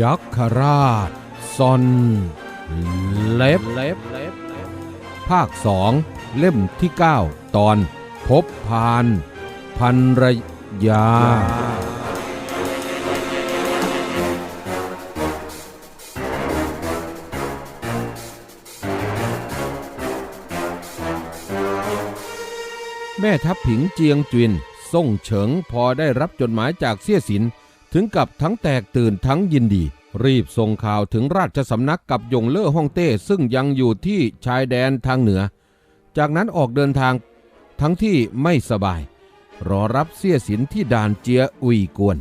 ยักษราชซอนเล็บภาคสองเล่มที่ 9 ตอน พบพาน พันรยา แม่ทัพผิงเจียงจุนส่งเฉิงพอได้รับจดหมายจากเสี่ยสิน ถึงกับทั้งแตกตื่นทั้งยินดี รีบส่งข่าวถึงราชสำนักกับยงเล่อฮ่องเต้ซึ่งยังอยู่ที่ชายแดนทางเหนือ จากนั้นออกเดินทางทั้งที่ไม่สบาย รอรับเสียสินที่ด่านเจียอุยกวน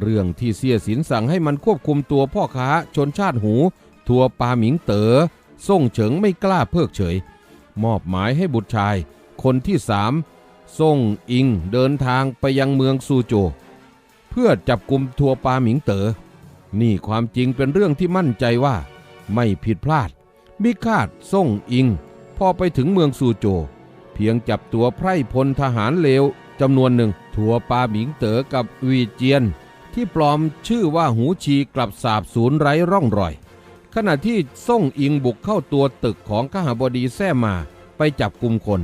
เรื่องที่เสียสินสั่งให้มันควบคุมตัวพ่อค้าชนชาติหู ทัวปาหมิงเตอ๋อส่งเฉิงไม่กล้าเพิกเฉย มอบหมายให้บุตรชาย คนที่สามส่งอิงเดินทางไปยังเมืองซูโจ เพื่อจับกลุ่มทัวปาหมิงเตอ๋อนี่ความจริงเป็นเรื่องที่มั่นใจว่า ไม่ผิดพลาด มิคาดส่งอิง พอไปถึงเมืองซูโจ เพียงจับตัวไพร่พลทหารเลวจำนวนหนึ่งทัวปาหมิงเต๋อกับวีเจียน ที่ปลอมชื่อว่าหูชีกลับสาบสูญไร้ร่องรอย ขณะที่ส่งอิงบุกเข้าตัวตึกของข้าบดีแซ่มาไปจับกลุ่มคน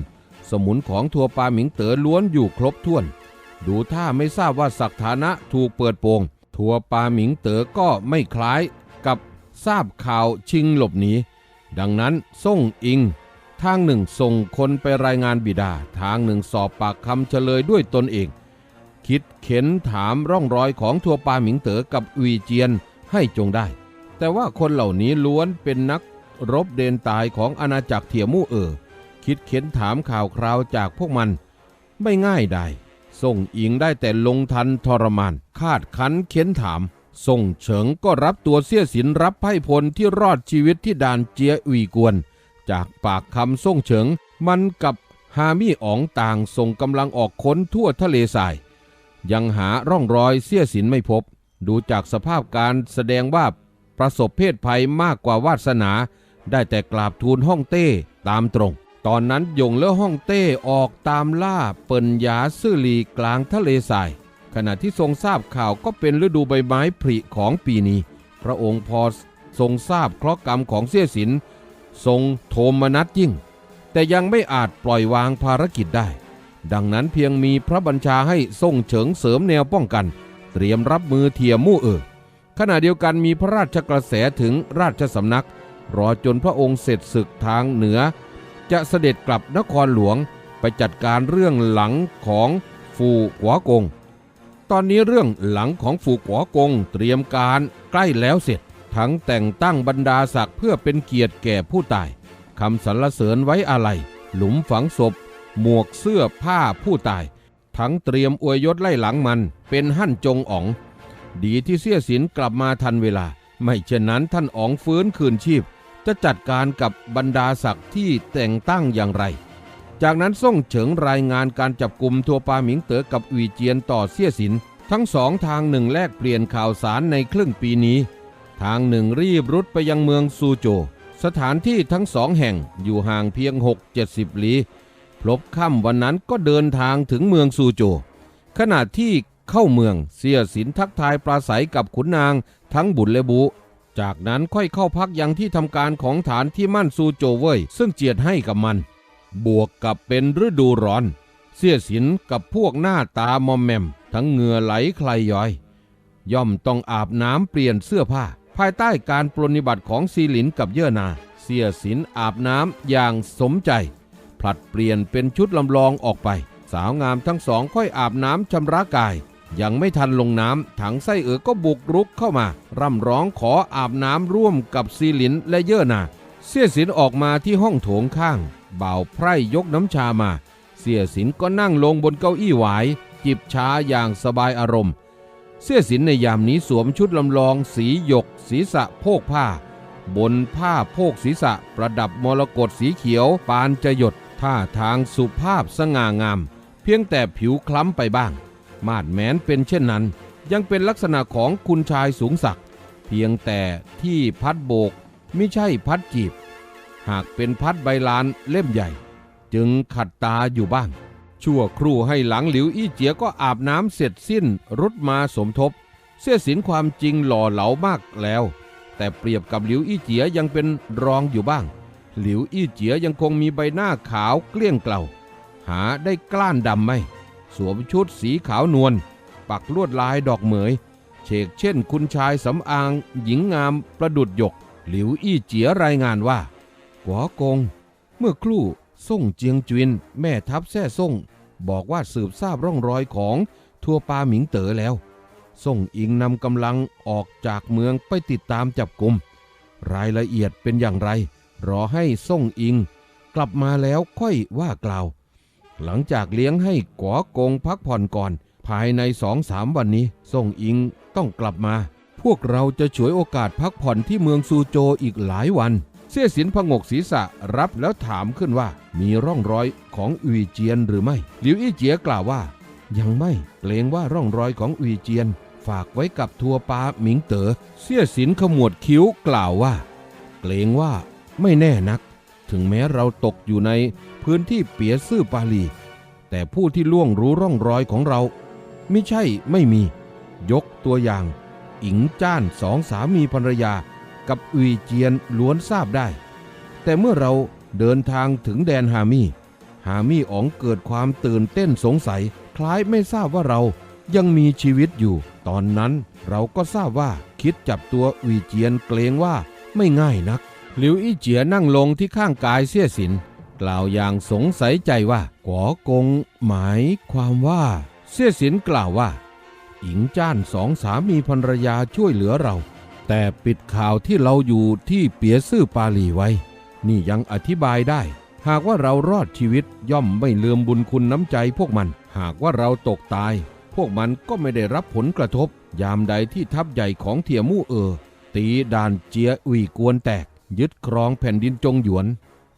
สมุนของทัวปาหมิงเต๋อล้วนอยู่ครบถ้วน ดูท่าไม่ทราบว่าศักฐานะถูกเปิดโปงทัวปาหมิงเต๋อก็ไม่คล้ายกับทราบข่าวชิงหลบหนี ดังนั้นส่งอิง ทางหนึ่งส่งคนไปรายงานบิดา ทางหนึ่งสอบปากคำเฉลยด้วยตนเอง คิดเข็นถามร่องรอยของทัวปาหมิงเต๋อกับวีเจียนให้จงได้ แต่ว่าคนเหล่านี้ล้วนเป็นนักรบเดนตายของอาณาจักรเทียมู่เออ คิดเข็นถามข่าวคราวจากพวกมัน ไม่ง่ายได้ ส่งอิงได้แต่ลงทันทรมาน คาดคันเข็นถาม ส่งเฉิงก็รับตัวเสี้ยสินรับไพ่พลที่รอดชีวิตที่ด่านเจียอุยกวน จากปากคำส่งเฉิง มันกับฮามี่อ๋องต่างส่งกำลังออกค้นทั่วทะเลทราย ยังหาร่องรอยเสี้ยสินไม่พบ ดูจากสภาพการแสดงว่าประสบเพศภัยมากกว่าวาสนา ได้แต่กราบทูลห้องเต้ตามตรง ตอนนั้นยงเล่อห้องเต้ออกตามล่าเปิ่นหยาซื่อหลีกลางทะเลทราย ขณะที่ทรงทราบข่าวก็เป็นฤดูใบไม้ผลิของปีนี้ พระองค์พอทรงทราบเคราะห์กรรมของเสี้ยสิน ทรงโทมนัสยิ่ง แต่ยังไม่อาจปล่อยวางภารกิจได้ ดังนั้นเพียงมีพระบัญชาให้ทรงเฉิงเสริมแนวป้องกัน เตรียมรับมือเทียมู่เออขณะเดียวกันมีพระราชกระแสถึงราชสำนัก รอจนพระองค์เสร็จศึกทางเหนือ จะเสด็จกลับนครหลวงไปจัดการเรื่องหลังของฟูกัวกง ตอนนี้เรื่องหลังของฟูกัวกงเตรียมการใกล้แล้วเสร็จ ทั้งแต่งตั้งบรรดาศักดิ์เพื่อเป็นเกียรติแก่ผู้ตายคำสรรเสริญไว้อาลัยหลุมฝังศพ หมวกเสื้อผ้าผู้ตาย ทั้งเตรียมอวยยศไล่หลังมันเป็นหั่นจงอ๋อง ดีที่เสี้ยสินกลับมาทันเวลา ไม่เช่นนั้นท่านอ๋องฟื้นคืนชีพ จะจัดการกับบรรดาศักดิ์ที่แต่งตั้งอย่างไร จากนั้นส่งเฉิงรายงานการจับกลุ่มทัวปาหมิงเต๋อกับวีเจียนต่อเสี้ยสิน ทั้งสองทางหนึ่งแลกเปลี่ยนข่าวสารในครึ่งปีนี้ ทางหนึ่งรีบรุดไปยังเมืองซูโจ สถานที่ทั้งสองแห่งอยู่ห่างเพียง 6-70 ลี้พลบค่ำวันนั้นก็เดินทางถึงเมืองซูโจ ขณะที่เข้าเมืองเสียสินทักทายปราศัยกับขุนนางทั้งบุญและบุ จากนั้นค่อยเข้าพักยังที่ทำการของฐานที่มั่นซูโจเว่ยซึ่งเจียดให้กับมัน บวกกับเป็นฤดูร้อน เสียสินกับพวกหน้าตามอมแมม ทั้งเหงื่อไหลใครย้อย ย่อมต้องอาบน้ำเปลี่ยนเสื้อผ้า ภายใต้การปรนิบัติของซีหลินกับเย่อนา เสียสินอาบน้ำอย่างสมใจ ผลัดเปลี่ยนเป็นชุดลำลองออกไป สาวงามทั้งสองค่อยอาบน้ำชำระกาย ยังไม่ทันลงน้ำถังไส้เอ๋อก็บุกรุกเข้ามา ร่ำร้องขออาบน้ำร่วมกับซีหลินและเย่อนาเสียสินออกมาที่ห้องโถงข้างบ่าวไพร่ยกน้ำชามา เสียสินก็นั่งลงบนเก้าอี้หวาย จิบชาอย่างสบายอารมณ์ เสื้อสินในยามนี้สวมชุดลำลองสีหยก ศีรษะโพกผ้า บนผ้าโพกศีรษะประดับมรกตสีเขียวปานจะหยดท่าทางสุภาพสง่างาม เพียงแต่ผิวคล้ำไปบ้าง มาดแม้นเป็นเช่นนั้น ยังเป็นลักษณะของคุณชายสูงศักดิ์เพียงแต่ที่พัดโบกไม่ใช่พัดจีบ หากเป็นพัดใบลานเล่มใหญ่ จึงขัดตาอยู่บ้าง ชั่วครู่ให้หลังหลิวอี้เจียก็อาบน้ำเสร็จสิ้นรุดมาสมทบ เสี้ยสินความจริงหล่อเหลามากแล้ว แต่เปรียบกับหลิวอี้เจียยังเป็นรองอยู่บ้าง หลิวอี้เจียยังคงมีใบหน้าขาวเกลี้ยงเกลาหาได้กล้านดำไหม สวมชุดสีขาวนวลปักลวดลายดอกเหมย เชกเช่นคุณชายสำอาง หญิงงามประดุดหยก หลิวอี้เจียรายงานว่ากัวกง เมื่อครู่ส่งเจียงจวิน แม่ทัพแท่ส่ง บอกว่าสืบทราบร่องรอยของทัวปาหมิงเต๋อแล้ว ส่งอิงนำกำลังออกจากเมืองไปติดตามจับกลุ่มรายละเอียดเป็นอย่างไร รอให้ส่งอิง กลับมาแล้วค่อยว่ากล่าว หลังจากเลี้ยงให้ก๋อกงพักผ่อนก่อน ภายในสองสามวันนี้ส่งอิงต้องกลับมา พวกเราจะฉวยโอกาสพักผ่อนที่เมืองซูโจอีกหลายวัน เสี่ยสินพงกศีรษะรับแล้วถามขึ้นว่า มีร่องรอยของอุยเจียนหรือไม่ หลิวอี้เจียกล่าวว่า ยังไม่เกรงว่าร่องรอยของอุยเจียน ฝากไว้กับทัวปาหมิงเตอ๋อเสี่ยสินขมวดคิ้วกล่าวว่า เกรงว่าไม่แน่นัก ถึงแม้เราตกอยู่ในพื้นที่เปียซื่อปาลี แต่ผู้ที่ล่วงรู้ร่องรอยของเรา ไม่ใช่ไม่มี ยกตัวอย่าง อิงจ้านสองสามีภรรยา กับอุยเจียนล้วนทราบได้ แต่เมื่อเราเดินทางถึงแดนฮามี่ฮามี่อ๋องเกิดความตื่นเต้นสงสัย คล้ายไม่ทราบว่าเรายังมีชีวิตอยู่ ตอนนั้นเราก็ทราบว่าคิดจับตัวอุยเจียนเกรงว่าไม่ง่ายนัก หลิวอี้เจียนั่งลงที่ข้างกายเสี้ยสิน กล่าวอย่างสงสัยใจว่าก๋อกงหมายความว่า เสี้ยสินกล่าวว่า หญิงจ้านสองสามีภรรยาช่วยเหลือเรา แต่ปิดข่าวที่เราอยู่ที่เปียซื่อปาลีไว้ นี่ยังอธิบายได้ หากว่าเรารอดชีวิตย่อมไม่ลืมบุญคุณน้ำใจพวกมัน หากว่าเราตกตาย พวกมันก็ไม่ได้รับผลกระทบ ยามใดที่ทัพใหญ่ของเทียมู่เออ ตีด่านเจียอุยกวนแตก ยึดครองแผ่นดินจงหยวน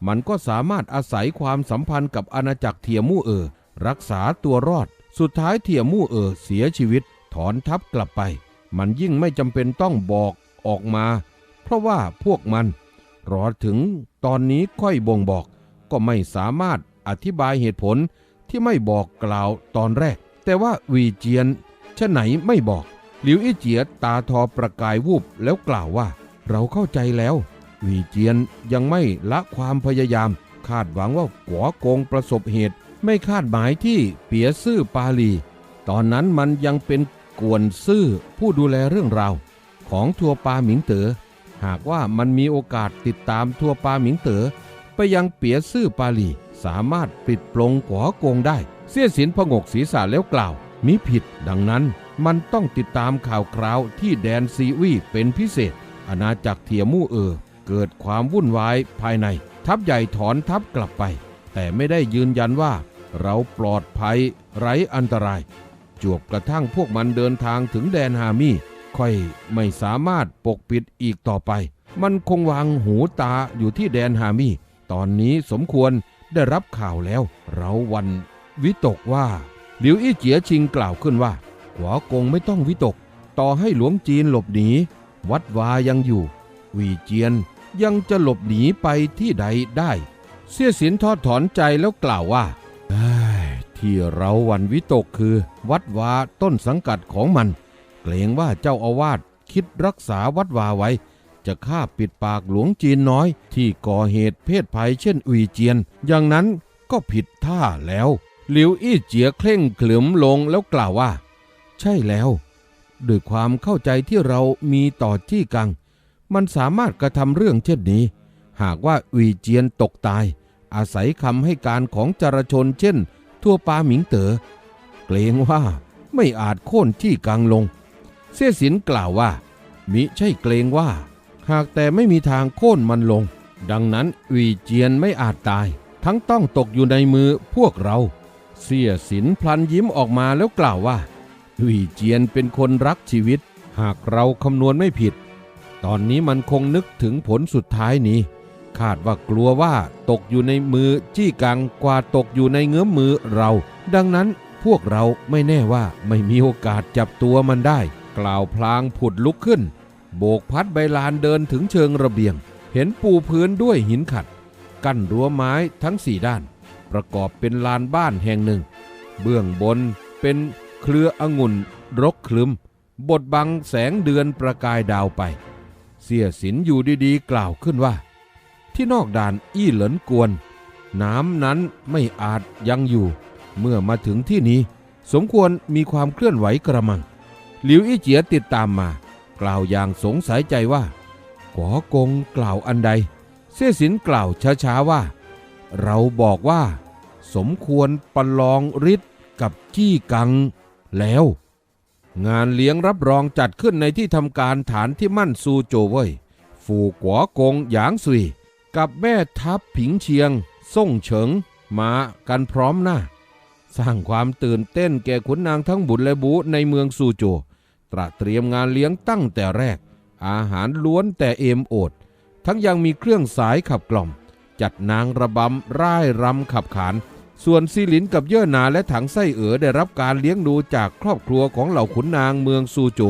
มันก็สามารถอาศัยความสัมพันธ์กับอาณาจักรเทียมู่เออ รักษาตัวรอด สุดท้ายเทียมู่เออเสียชีวิต ถอนทัพกลับไป มันยิ่งไม่จำเป็นต้องบอกออกมา เพราะว่าพวกมัน รอถึงตอนนี้ค่อยบ่งบอก ก็ไม่สามารถอธิบายเหตุผลที่ไม่บอกกล่าวตอนแรก แต่ว่าวีเจียนชะไหนไม่บอก หลิวอี้เจียตาทอประกายวูบแล้วกล่าวว่า เราเข้าใจแล้ว วีเจียนยังไม่ละความพยายาม คาดหวังว่ากัวกงประสบเหตุ ไม่คาดหมายที่เปียซื่อปาลี ตอนนั้นมันยังเป็นกวนซื่อผู้ดูแลเรื่องราว ของทัวปาหมิงเตอ๋อหากว่ามันมีโอกาสติดตามทัวปาหมิงเตอ๋อไปยังเปียซื่อปาลี สามารถปิดปลงกัวกงได้ เสี้ยสินพงกศีรษะแล้วกล่าว มิผิดดังนั้นมันต้องติดตามข่าวคราวที่แดนซีวีเป็นพิเศษ อาณาจักรเทียมู่เออ เกิดความวุ่นวายภายใน ทัพใหญ่ถอนทัพกลับไป แต่ไม่ได้ยืนยันว่าเราปลอดภัยไร้อันตราย จวบกระทั่งพวกมันเดินทางถึงแดนฮามี่ค่อยไม่สามารถปกปิดอีกต่อไป มันคงวางหูตาอยู่ที่แดนฮามี่ตอนนี้สมควรได้รับข่าวแล้ว เราวันวิตกว่า หลิวอี้เจียชิงกล่าวขึ้นว่าหัวกงไม่ต้องวิตก ต่อให้หลวงจีนหลบหนี วัดวายังอยู่วีเจียน ยังจะหลบหนีไปที่ใดได้ เสี้ยสินทอดถอนใจแล้วกล่าวว่าที่เราวันวิตกคือ วัดวาต้นสังกัดของมัน เกรงว่าเจ้าอาวาสคิดรักษาวัดวาไว้ จะฆ่าปิดปากหลวงจีนน้อย ที่ก่อเหตุเพศภัยเช่นอุยเจียน อย่างนั้นก็ผิดท่าแล้ว หลิวอี้เจียเคร่งขลึมลงแล้วกล่าวว่า ใช่แล้ว ด้วยความเข้าใจที่เรามีต่อจี้กัง มันสามารถกระทำเรื่องเช่นนี้ หากว่าอุยเจียนตกตาย อาศัยคำให้การของจารชนเช่น ทั่วปาหมิงเตอ๋อเกรงว่าไม่อาจโค่นที่กังลง เสี่ยสินกล่าวว่า มิใช่เกรงว่า หากแต่ไม่มีทางโค่นมันลง ดังนั้นอุยเจียนไม่อาจตาย ทั้งต้องตกอยู่ในมือพวกเรา เสี่ยสินพลันยิ้มออกมาแล้วกล่าวว่าอุยเจียนเป็นคนรักชีวิต หากเราคำนวณไม่ผิด ตอนนี้มันคงนึกถึงผลสุดท้ายนี้ คาดว่ากลัวว่าตกอยู่ในมือจี้กังกว่าตกอยู่ในเงื้อมมือเรา ดังนั้นพวกเราไม่แน่ว่าไม่มีโอกาสจับตัวมันได้ กล่าวพลางผุดลุกขึ้น โบกพัดใบลานเดินถึงเชิงระเบียง เห็นปูพื้นด้วยหินขัด กั้นรั้วไม้ทั้งสี่ด้าน ประกอบเป็นลานบ้านแห่งหนึ่ง เบื้องบนเป็นเครือองุ่นรกคลึมบดบังแสงเดือนประกายดาวไป เสียสินอยู่ดีๆ กล่าวขึ้นว่า ที่นอกด่านอี้เหลินกวน น้ำนั้นไม่อาจยังอยู่ เมื่อมาถึงที่นี้ สมควรมีความเคลื่อนไหวกระมัง หลิวอี้เจียติดตามมา กล่าวอย่างสงสัยใจว่าก๋อกงกล่าวอันใด เสียสินกล่าวช้าๆว่า เราบอกว่า สมควรประลองฤทธิ์กับจี้กังแล้ว งานเลี้ยงรับรองจัดขึ้นในที่ทำการฐานที่มั่นซูโจเว่ยฝูกัวกงหยางซุย กับแม่ทัพผิงเชียง ส่งเฉิง มากันพร้อมหน้า สร้างความตื่นเต้นแก่ขุนนางทั้งบุญและบูในเมืองซูโจ ตระเตรียมงานเลี้ยงตั้งแต่แรก อาหารล้วนแต่เอมโอด ทั้งยังมีเครื่องสายขับกล่อม จัดนางระบำร่ายรำขับขาน ส่วนซีหลินกับเย่อหนาและถังไส้เอ๋อได้รับการเลี้ยงดูจากครอบครัวของเหล่าขุนนางเมืองซูโจ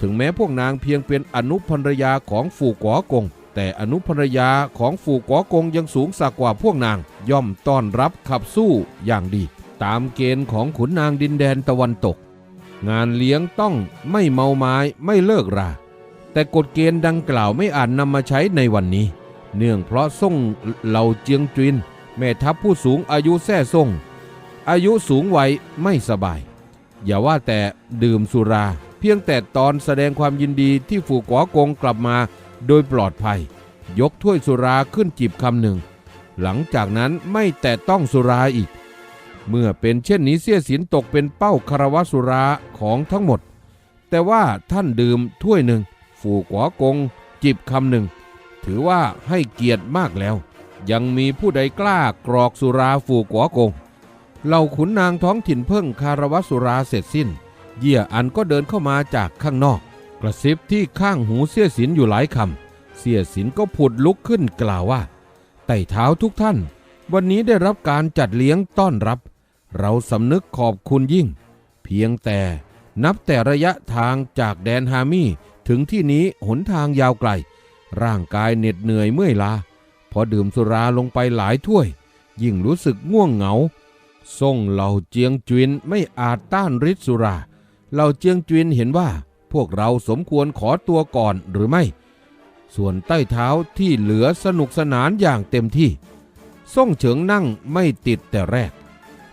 ถึงแม้พวกนางเพียงเป็นอนุภรรยาของฝูกวกง แต่อนุภรรยาของฝูกวกงยังสูงสักกว่าพวกนาง ย่อมต้อนรับขับสู้อย่างดี ตามเกณฑ์ของขุนนางดินแดนตะวันตก งานเลี้ยงต้องไม่เมาไม้ไม่เลิกรา แต่กฎเกณฑ์ดังกล่าวไม่อาจนำมาใช้ในวันนี้ เนื่องเพราะส่งเหล่าเจียงจุน แม่ทัพผู้สูงอายุแท้ส่ง อายุสูงวัยไม่สบาย อย่าว่าแต่ดื่มสุรา เพียงแต่ตอนแสดงความยินดีที่ฝูกวกงกลับมาโดยปลอดภัย ยกถ้วยสุราขึ้นจิบคำหนึ่ง หลังจากนั้นไม่แต่ต้องสุราอีก เมื่อเป็นเช่นนี้เสียสินตกเป็นเป้าคารวะสุราของทั้งหมด แต่ว่าท่านดื่มถ้วยหนึ่ง ฝูกวกงจิบคำหนึ่ง ถือว่าให้เกียรติมากแล้ว ยังมีผู้ใดกล้ากรอกสุราฝูกวกงเหล่าขุนนางท้องถิ่นเพิ่งคารวะสุราเสร็จสิ้น เยี่ยอันก็เดินเข้ามาจากข้างนอก กระซิบที่ข้างหูเสียสินอยู่หลายคำเสียสินก็ผุดลุกขึ้นกล่าวว่าไต่เท้าทุกท่าน วันนี้ได้รับการจัดเลี้ยงต้อนรับ เราสำนึกขอบคุณยิ่ง เพียงแต่นับแต่ระยะทางจากแดนฮามี่ถึงที่นี้หนทางยาวไกล ร่างกายเหน็ดเหนื่อยเมื่อยล้า พอดื่มสุราลงไปหลายถ้วย ยิ่งรู้สึกง่วงเหงาส่งเหล่าเจียงจวินไม่อาจต้านฤทธิ์สุรา เหล่าเจียงจวินเห็นว่า พวกเราสมควรขอตัวก่อนหรือไม่ ส่วนใต้เท้าที่เหลือสนุกสนานอย่างเต็มที่ ส่งเฉิงนั่งไม่ติดแต่แรก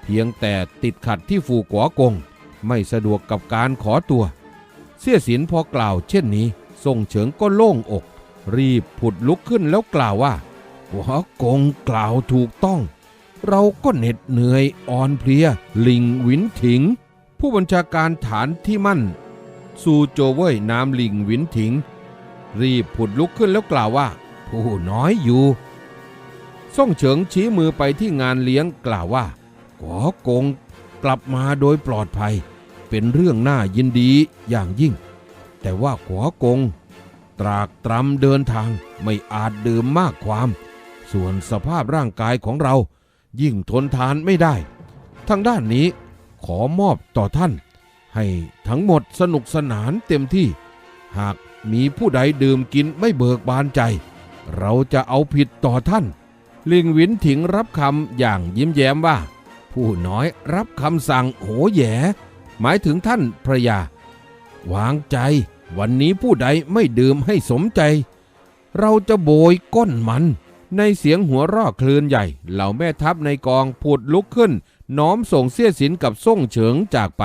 เพียงแต่ติดขัดที่ฝูกัวกง ไม่สะดวกกับการขอตัว เสียสินพอกล่าวเช่นนี้ ส่งเฉิงก็โล่งอก รีบผุดลุกขึ้นแล้วกล่าวว่า หัวกงกล่าวถูกต้อง เราก็เหน็ดเหนื่อยอ่อนเพลีย ลิงหวินถิง ผู้บัญชาการฐานที่มั่น ซูโจเว่ยนามลิงหวินถิง รีบผุดลุกขึ้นแล้วกล่าวว่า ผู้น้อยอยู่ ส่งเฉิงชี้มือไปที่งานเลี้ยงกล่าวว่าขอกงกลับมาโดยปลอดภัย เป็นเรื่องน่ายินดีอย่างยิ่ง แต่ว่าขอกงตรากตรำเดินทางไม่อาจดื่มมากความ ส่วนสภาพร่างกายของเรา ยิ่งทนทานไม่ได้ ทางด้านนี้ขอมอบต่อท่าน ให้ทั้งหมดสนุกสนานเต็มที่ หากมีผู้ใดดื่มกินไม่เบิกบานใจ เราจะเอาผิดต่อท่าน ลิงวินถิงรับคำอย่างยิ้มแย้มว่า ผู้น้อยรับคำสั่งโหแหยหมายถึงท่านพระยา วางใจ วันนี้ผู้ใดไม่ดื่มให้สมใจ เราจะโบยก้นมัน ในเสียงหัวร่อคลื่นใหญ่ เหล่าแม่ทัพในกองผุดลุกขึ้น น้อมส่งเสี้ยสินกับส่งเฉิงจากไป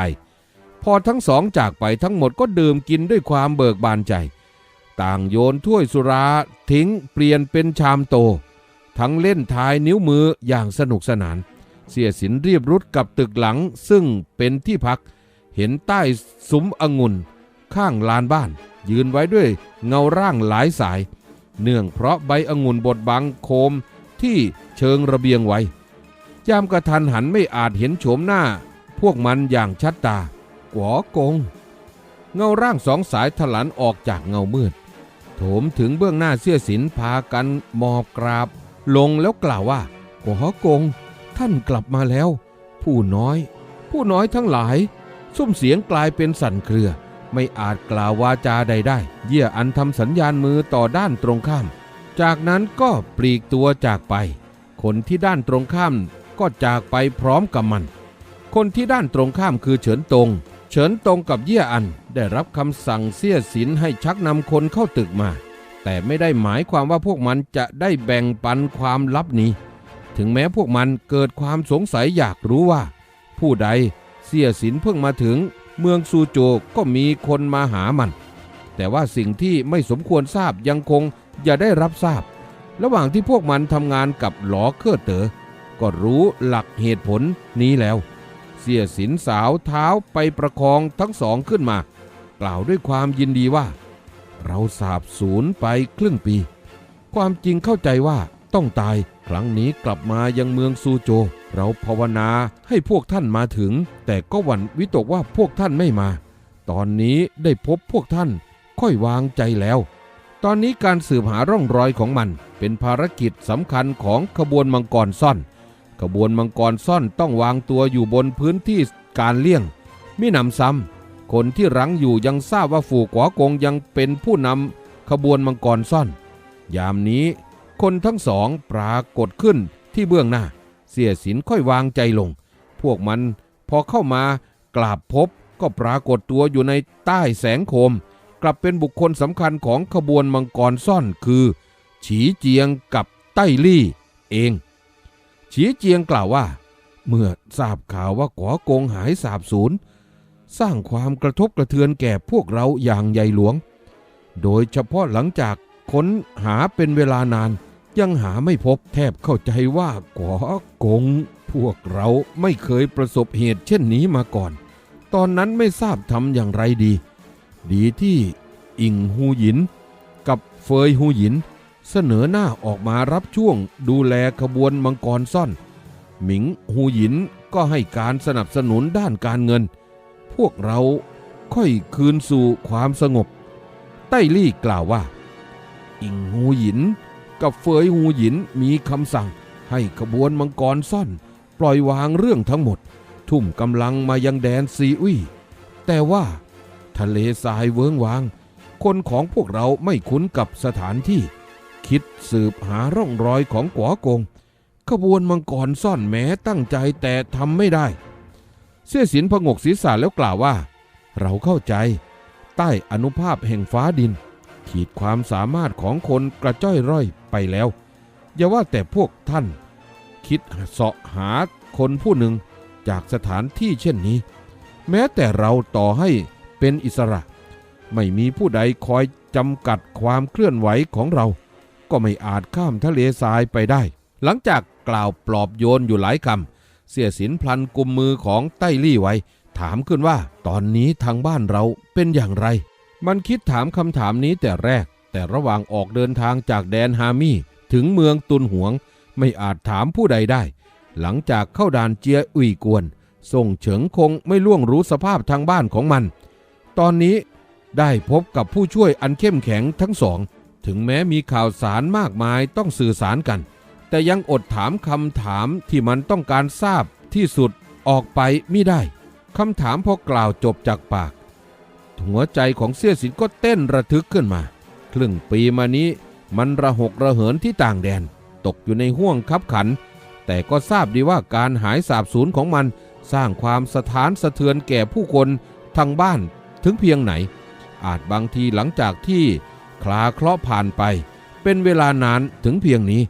พอทั้งสองจากไปทั้งหมดก็ดื่มกินด้วยความเบิกบานใจ ต่างโยนถ้วยสุราทิ้งเปลี่ยนเป็นชามโต ทั้งเล่นทายนิ้วมืออย่างสนุกสนาน เสียสินรีบรุดกับตึกหลังซึ่งเป็นที่พัก เห็นใต้ซุ้มองุ่นข้างลานบ้าน ยืนไว้ด้วยเงาร่างหลายสาย เนื่องเพราะใบองุ่นบดบังโคมที่เชิงระเบียงไว้ยามกระทันหันไม่อาจเห็นโฉมหน้า พวกมันอย่างชัดตาหวอกง เงาร่างสองสายถลันออกจากเงามืด โถมถึงเบื้องหน้าเสี้ยสินพากันมอบกราบ ลงแล้วกล่าวว่าหวอกง ท่านกลับมาแล้ว ผู้น้อย ผู้น้อยทั้งหลายซุ้มเสียงกลายเป็นสั่นเครือ ไม่อาจกล่าววาจาใดได้ เยี่ยอันทำสัญญาณมือต่อด้านตรงข้าม จากนั้นก็ปลีกตัวจากไป คนที่ด้านตรงข้ามก็จากไปพร้อมกับมัน คนที่ด้านตรงข้ามคือเฉินตง เฉินตงกับเยี่ยอันได้รับคำสั่งเสี้ยสินให้ชักนำคนเข้าตึกมา แต่ไม่ได้หมายความว่าพวกมันจะได้แบ่งปันความลับนี้ ถึงแม้พวกมันเกิดความสงสัยอยากรู้ว่า ผู้ใดเสี้ยสินเพิ่งมาถึง เมืองซูโจก็มีคนมาหามัน แต่ว่าสิ่งที่ไม่สมควรทราบยังคงอย่าได้รับทราบ ระหว่างที่พวกมันทำงานกับหลอเครือเต๋อก็รู้หลักเหตุผลนี้แล้ว เสียสินสาวเท้าไปประคองทั้งสองขึ้นมา กล่าวด้วยความยินดีว่า เราสาบสูญไปครึ่งปี ความจริงเข้าใจว่าต้องตาย ครั้งนี้กลับมายังเมืองซูโจ เราภาวนาให้พวกท่านมาถึง แต่ก็หวั่นวิตกว่าพวกท่านไม่มา ตอนนี้ได้พบพวกท่าน ค่อยวางใจแล้ว ตอนนี้การสืบหาร่องรอยของมัน เป็นภารกิจสำคัญของขบวนมังกรซ่อน ขบวนมังกรซ่อนต้องวางตัวอยู่บนพื้นที่การเลี่ยงมิหนำซ้ำคนที่รั้งอยู่ยังทราบว่าฝูกวอกงยังเป็นผู้นำขบวนมังกรซ่อน ยามนี้ คนทั้งสองปรากฏขึ้นที่เบื้องหน้า เสียสินค่อยวางใจลง พวกมันพอเข้ามากราบพบก็ปรากฏตัวอยู่ในใต้แสงโคม กลับเป็นบุคคลสำคัญของขบวนมังกรซ่อนคือ ฉีเจียงกับไต้ลี่เอง ฉีเจียงกล่าวว่า เมื่อทราบข่าวว่าก๋อกงหายสาบสูญสร้างความกระทบกระเทือนแก่พวกเราอย่างใหญ่หลวง โดยเฉพาะหลังจากค้นหาเป็นเวลานาน ยังหาไม่พบแทบเข้าใจว่าก๋อกง พวกเราไม่เคยประสบเหตุเช่นนี้มาก่อน ตอนนั้นไม่ทราบทำอย่างไรดี ดีที่อิงฮูหยิน กับเฟยฮูหยิน เสนอหน้าออกมารับช่วงดูแลขบวนมังกรซ่อน หมิงฮูหยินก็ให้การสนับสนุนด้านการเงิน พวกเราค่อยคืนสู่ความสงบไต้ลี่กล่าวว่า อิงฮูหยิน กับเฟยฮูหยินมีคำสั่ง ให้ขบวนมังกรซ่อน ปล่อยวางเรื่องทั้งหมด ทุ่มกำลังมายังแดนซีอุยแต่ว่า ทะเลทรายเวิงวาง คนของพวกเราไม่คุ้นกับสถานที่ คิดสืบหาร่องรอยของก๋อกง ขบวนมังกรซ่อนแม้ตั้งใจแต่ทำไม่ได้ เสี่ยสินพงกศีรษะแล้วกล่าวว่า เราเข้าใจ ใต้อนุภาพแห่งฟ้าดิน ขีดความสามารถของคนกระจ้อยร่อยไปแล้ว อย่าว่าแต่พวกท่าน คิดเสาะหาคนผู้หนึ่งจากสถานที่เช่นนี้ แม้แต่เราต่อให้เป็นอิสระ ไม่มีผู้ใดคอยจำกัดความเคลื่อนไหวของเรา ก็ไม่อาจข้ามทะเลทรายไปได้ หลังจากกล่าวปลอบโยนอยู่หลายคำเสียสินพลันกุมมือของไต้ลี่ไว้ ถามขึ้นว่าตอนนี้ทางบ้านเราเป็นอย่างไร มันคิดถามคำถามนี้แต่แรก แต่ระหว่างออกเดินทางจากแดนฮามี่ถึงเมืองตุนหวง ไม่อาจถามผู้ใดได้ หลังจากเข้าด่านเจียอุยกวน ส่งเฉิงคงไม่ล่วงรู้สภาพทางบ้านของมัน ตอนนี้ได้พบกับผู้ช่วยอันเข้มแข็งทั้งสอง ถึงแม้มีข่าวสารมากมายต้องสื่อสารกัน แต่ยังอดถามคำถามที่มันต้องการทราบที่สุดออกไปไม่ได้คำถามพอกล่าวจบจากปาก หัวใจของเสี่ยสินก็เต้นระทึกขึ้นมา ครึ่งปีมานี้มันระหกระเหินที่ต่างแดน ตกอยู่ในห่วงคับขัน แต่ก็ทราบดีว่าการหายสาบสูญของมัน สร้างความสถานสะเทือนแก่ผู้คนทางบ้านถึงเพียงไหน อาจบางทีหลังจากที่คลาเคราะห์ผ่านไป เป็นเวลานานถึงเพียงนี้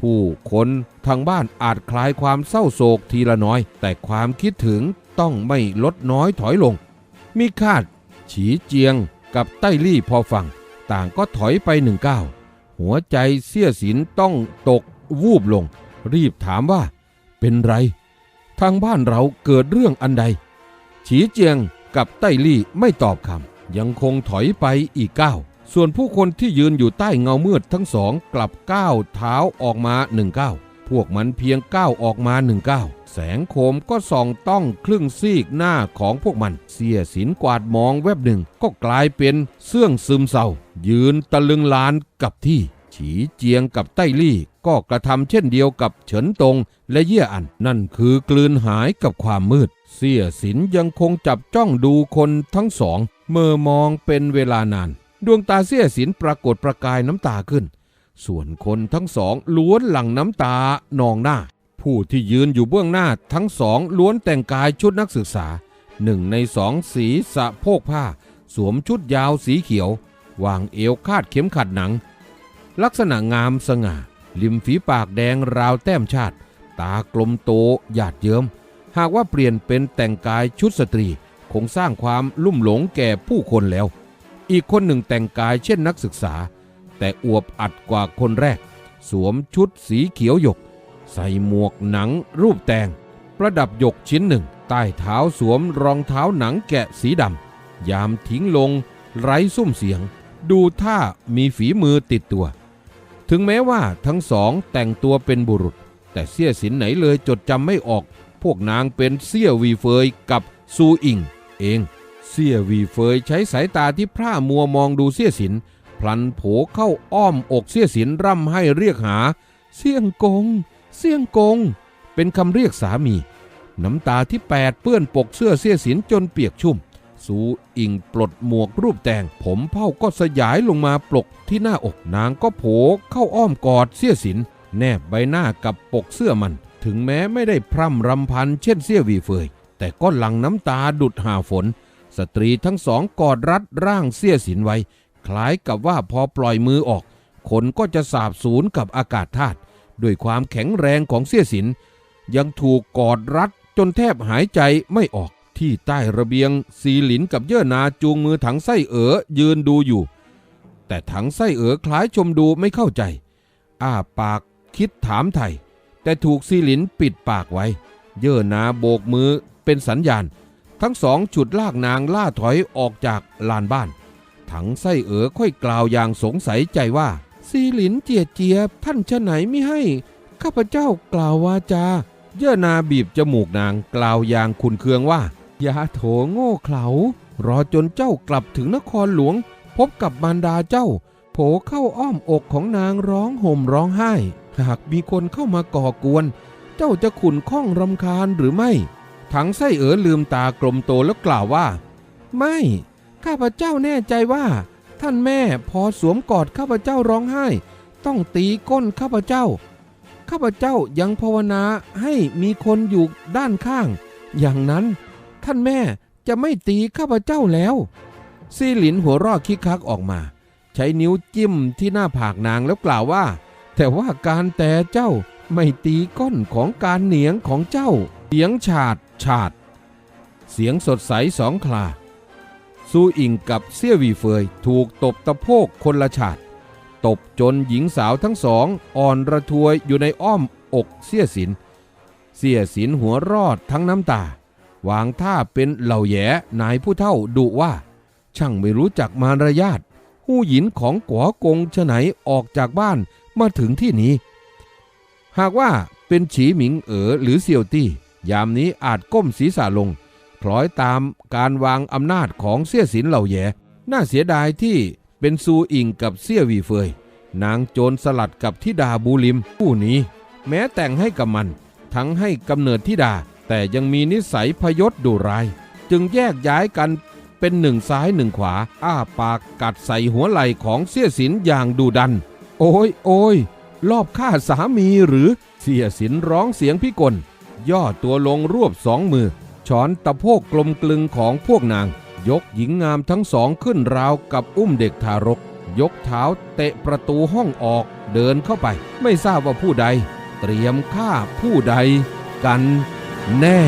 ผู้คนทางบ้านอาจคลายความเศร้าโศกทีละน้อย แต่ความคิดถึงต้องไม่ลดน้อยถอยลง มีคาด ฉีเจียงกับไต้ลี่พอฟัง ต่างก็ถอยไปหนึ่งก้าวหัวใจเสี้ยสินต้องตกวูบลง รีบถามว่า เป็นไร ทางบ้านเราเกิดเรื่องอันใด ฉีเจียงกับไต้ลี่ไม่ตอบคำยังคงถอยไปอีกก้าวส่วนผู้คนที่ยืนอยู่ใต้เงามืดทั้งสองกลับก้าวเท้าออกมาหนึ่งก้าว พวกมันเพียงก้าวออกมาหนึ่งก้าวแสงโคมก็ส่องต้องครึ่งซีกหน้าของพวกมัน เสียสินกวาดมองแวบหนึ่งก็กลายเป็นเสื่องซึมเศร้า ยืนตะลึงลานกับที่ ฉีเจียงกับไต้ลี่ ก็กระทำเช่นเดียวกับเฉินตงและเยี่ยอัน นั่นคือกลืนหายกับความมืด เสียสินยังคงจับจ้องดูคนทั้งสอง เมื่อมองเป็นเวลานาน ดวงตาเสียสินปรากฏประกายน้ำตาขึ้น ส่วนคนทั้งสองล้วนหลั่งน้ำตานองหน้า ผู้ที่ยืนอยู่เบื้องหน้าทั้งสองล้วนแต่งกายชุดนักศึกษาหนึ่งในสองสีสะโพกผ้า สวมชุดยาวสีเขียว วางเอวคาดเข็มขัดหนัง ลักษณะงามสง่า ริมฝีปากแดงราวแต้มชาติ ตากลมโตหยาดเยิ้ม หากว่าเปลี่ยนเป็นแต่งกายชุดสตรี คงสร้างความลุ่มหลงแก่ผู้คนแล้ว อีกคนหนึ่งแต่งกายเช่นนักศึกษา แต่อวบอัดกว่าคนแรก สวมชุดสีเขียวหยก ใส่หมวกหนังรูปแตง ประดับหยกชิ้นหนึ่ง ใต้เท้าสวมรองเท้าหนังแกะสีดำ ยามทิ้งลง ไร้ซุ้มเสียง ดูท่ามีฝีมือติดตัว ถึงแม้ว่าทั้งสองแต่งตัวเป็นบุรุษ แต่เสี้ยสินไหนเลยจดจำไม่ออก พวกนางเป็นเสี้ยวีเฟยกับซูอิงเองเสี้ยวีเฟยใช้สายตาที่พร่ามัวมองดูเสี้ยสิน พลันโผเข้าอ้อมอกเสี้ยสินร่ำให้เรียกหา เสี่ยงกง เสี่ยงกง เป็นคำเรียกสามี น้ำตาที่แปดเปื้อนปกเสื้อเสี้ยสินจนเปียกชุ่ม สูอิงปลดหมวกรูปแต่ง ผมเผ้าก็สยายลงมาปลกที่หน้าอกนางก็โผเข้าอ้อมกอดเสี้ยสิน แนบใบหน้ากับปกเสื้อมัน ถึงแม้ไม่ได้พร่ำรำพันเช่นเสี้ยวีเฟย แต่ก็หลั่งน้ำตาดุดหาฝน สตรีทั้งสองกอดรัดร่างเสี้ยสินไว้ คล้ายกับว่าพอปล่อยมือออกคนก็จะสาบสูญกับอากาศธาตุด้วยความแข็งแรงของเสี้ยสิน ยังถูกกอดรัดจนแทบหายใจไม่ออกที่ใต้ระเบียงซีหลินกับเย่อนาจูงมือถังไส้เอ๋อยืนดูอยู่ แต่ถังไส้เอ๋อคล้ายชมดูไม่เข้าใจ อ้าปากคิดถามไทย แต่ถูกซีหลินปิดปากไว้ เย่อนาโบกมือเป็นสัญญาณ ทั้งสองฉุดลากนางล่าถอยออกจากลานบ้าน ถังไส้เอ๋อค่อยกล่าวอย่างสงสัยใจว่าซีหลินเจียเจียท่านชะไหนไม่ให้ ข้าพเจ้ากล่าววาจา เย่อนาบีบจมูกนางกล่าวอย่างคุนเคืองว่าอย่าโถโง่เขลารอจนเจ้ากลับถึงนครหลวง พบกับมารดาเจ้า โผเข้าอ้อมอกของนางร้องห่มร้องไห้ หากมีคนเข้ามาก่อกวน เจ้าจะขุนข้องรำคาญหรือไม่ ถังไส้เอ๋อลืมตากลมโตแล้วกล่าวว่า ไม่ ข้าพเจ้าแน่ใจว่า ท่านแม่พอสวมกอดข้าพเจ้าร้องไห้ ต้องตีก้นข้าพเจ้า ข้าพเจ้ายังภาวนาให้มีคนอยู่ด้านข้าง อย่างนั้น ท่านแม่จะไม่ตีข้าพเจ้าแล้ว ซีหลินหัวรอดคิกคักออกมา ใช้นิ้วจิ้มที่หน้าผากนางแล้วกล่าวว่า แต่ว่าการแต่เจ้าไม่ตีก้นของการเหนียงของเจ้าเสียงฉาดฉาด เสียงสดใสสองคลา ซูอิงกับเซี่ยวีเฟยถูกตบตะโพกคนละฉาดตบจนหญิงสาวทั้งสองอ่อนระทวยอยู่ในอ้อมอกเสี้ยสิน เสี้ยสินหัวรอดทั้งน้ำตา วางท่าเป็นเหล่าแย่นายผู้เท่าดุว่า ช่างไม่รู้จักมารยาทหู้หยินของกัวกงฉไหนออกจากบ้านมาถึงที่นี้ หากว่าเป็นฉีหมิงเอ๋อหรือเซียวตี้ ยามนี้อาจก้มศีรษะลง คล้อยตามการวางอำนาจของเสี่ยสินเหล่าแย่น่าเสียดายที่เป็นซูอิงกับเสี่ยวีเฟย นางโจรสลัดกับทิดาบูลิมผู้นี้ แม้แต่งให้กับมัน ทั้งให้กำเนิดทิดา แต่ยังมีนิสัยพยศดุร้าย จึงแยกย้ายกันเป็นหนึ่งซ้ายหนึ่งขวา อ้าปากกัดใส่หัวไหล่ของเสี่ยสินอย่างดุดัน โอ้ยโอ้ยรอบฆ่าสามีหรือเสี่ยสินร้องเสียงพิกล ย่อตัวลงรวบสองมือ ช้อนตะโพกกลมกลึงของพวกนาง ยกหญิงงามทั้งสองขึ้นราวกับอุ้มเด็กทารก ยกเท้าเตะประตูห้องออกเดินเข้าไป ไม่ทราบว่าผู้ใด เตรียมฆ่าผู้ใดกันแน่